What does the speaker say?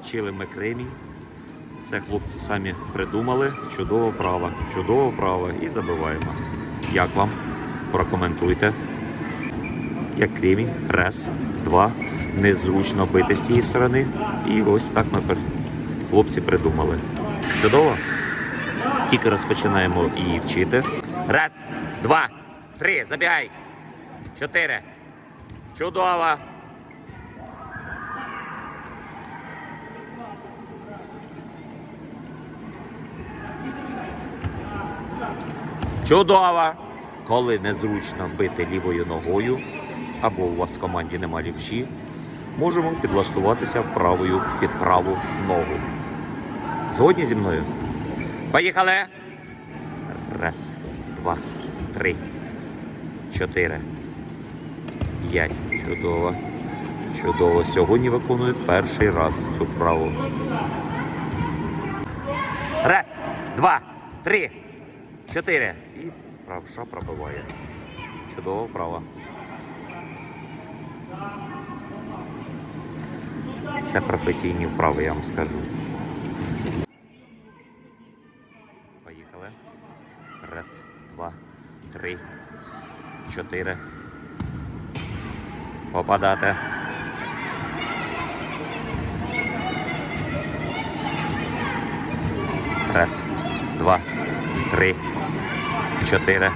Вчили ми кремінь. Це хлопці самі придумали. Чудово право, чудово право. І забиваємо. Як вам? Прокоментуйте. Як кремінь. Раз, два. Незручно бити з цієї сторони. І ось так ми хлопці придумали. Чудово? Тільки розпочинаємо її вчити. Раз, два, три. Забігай. Чотири. Чудово. Чудово! Коли незручно бити лівою ногою, або у вас в команді нема лівші, можемо підлаштуватися в правою під праву ногу. Згодні зі мною? Поїхали! Раз, два, три, чотири, п'ять. Чудово. Чудово. Сьогодні виконують перший раз цю вправу. Раз, два, три, чотири. І правша пробиває. Чудова вправа. Це професійні вправи, я вам скажу. Поїхали. Раз, два, три, чотири. Попадати. Раз, два, три, чотири.